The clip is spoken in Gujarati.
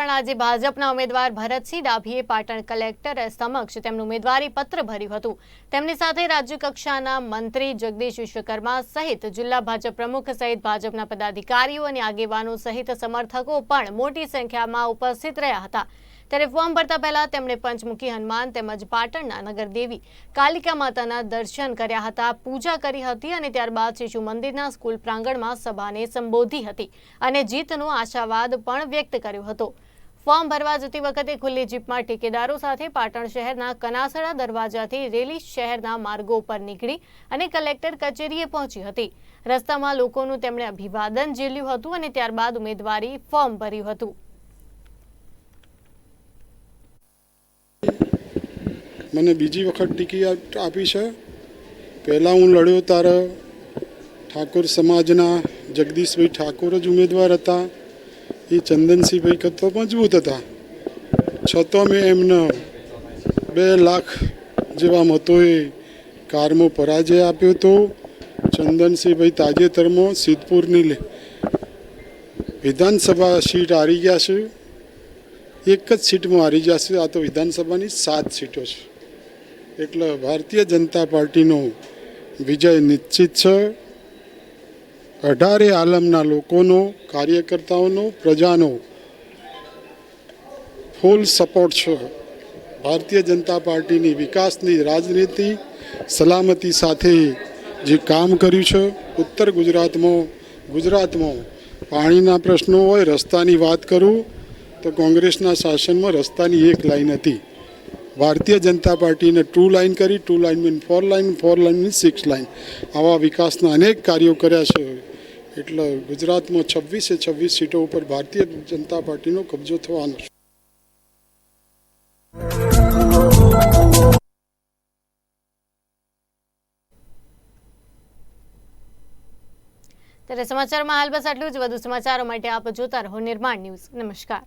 પણ આજે ભાજપના ઉમેદવાર ભરતસિંહ ડાભીએ પાટણ કલેક્ટર સમક્ષ તેમનું ઉમેદવારી પત્ર ભર્યું હતું. તેમની સાથે રાજ્ય કક્ષાના મંત્રી જગદીશ વિશ્વકર્મા સહિત જિલ્લા ભાજપ પ્રમુખ સહિત ભાજપના પદાધિકારીઓ અને આગેવાનો સહિત સમર્થકો પણ મોટી સંખ્યામાં ઉપસ્થિત રહ્યા હતા. ત્યારે ફોર્મ ભરતા પહેલા તેમણે પંચમુખી હનુમાન તેમજ પાટણના નગરદેવી કાલિકા માતાના દર્શન કર્યા હતા, પૂજા કરી હતી અને ત્યારબાદ શિશુ મંદિરના સ્કૂલ પ્રાંગણમાં સભાને સંબોધી હતી અને જીતનો આશાવાદ પણ વ્યક્ત કર્યો હતો. ફોર્મ ભરવા જતી વખતે ખુલ્લી જીપમાં ઠેકેદારો સાથે પાટણ શહેરના કનાસડા દરવાજાથી રેલી શહેરના માર્ગો પર નીકળી અને કલેક્ટર કચેરીએ પહોંચી હતી. રસ્તામાં લોકોનું તેમણે અભિવાદન ઝીલ્યું હતું અને ત્યારબાદ ઉમેદવારી ફોર્મ ભર્યું હતું. મને બીજી વખત ટિકિટ આપી છે. પહેલાં હું લડ્યો ત્યારે ઠાકોર સમાજના જગદીશભાઈ ઠાકોર જ ઉમેદવાર હતા. એ ચંદનસિંહભાઈ કરતો મજબૂત હતા. છતાં મેં એમને બે લાખ જેવા મતોએ કારમાં પરાજય આપ્યો હતો. ચંદનસિંહભાઈ તાજેતરમાં સિદ્ધપુરની વિધાનસભા સીટ હારી ગયા છે. એક જ સીટમાં હારી જશે આ તો વિધાનસભાની સાત સીટો છે. એટલે ભારતીય જનતા પાર્ટીનો વિજય નિશ્ચિત છે. અઢારે આલમના લોકોનો, કાર્યકર્તાઓનો, પ્રજાનો ફૂલ સપોર્ટ છે. ભારતીય જનતા પાર્ટીની વિકાસની રાજનીતિ સલામતી સાથે જે કામ કર્યું છે, ઉત્તર ગુજરાતમાં ગુજરાતમાં પાણીના પ્રશ્નો હોય, રસ્તાની વાત કરું, તો કોંગ્રેસના શાસનમાં રસ્તાની એક લાઈન હતી. ભારતીય જનતા પાર્ટીને ટુ લાઈન કરી two line four line four line six line આવા વિકાસના અનેક કાર્યો કર્યા છે. એટલે ગુજરાતમાં છવ્વીસે છવ્વીસ સીટો ઉપર ભારતીય જનતા પાર્ટીનો કબજો થવાનો છે. ત્યારે સમાચારમાં હાલ બસ આટલું જ. વધુ સમાચારો માટે આપ જોતા રહો નિર્માણ ન્યૂઝ. નમસ્કાર.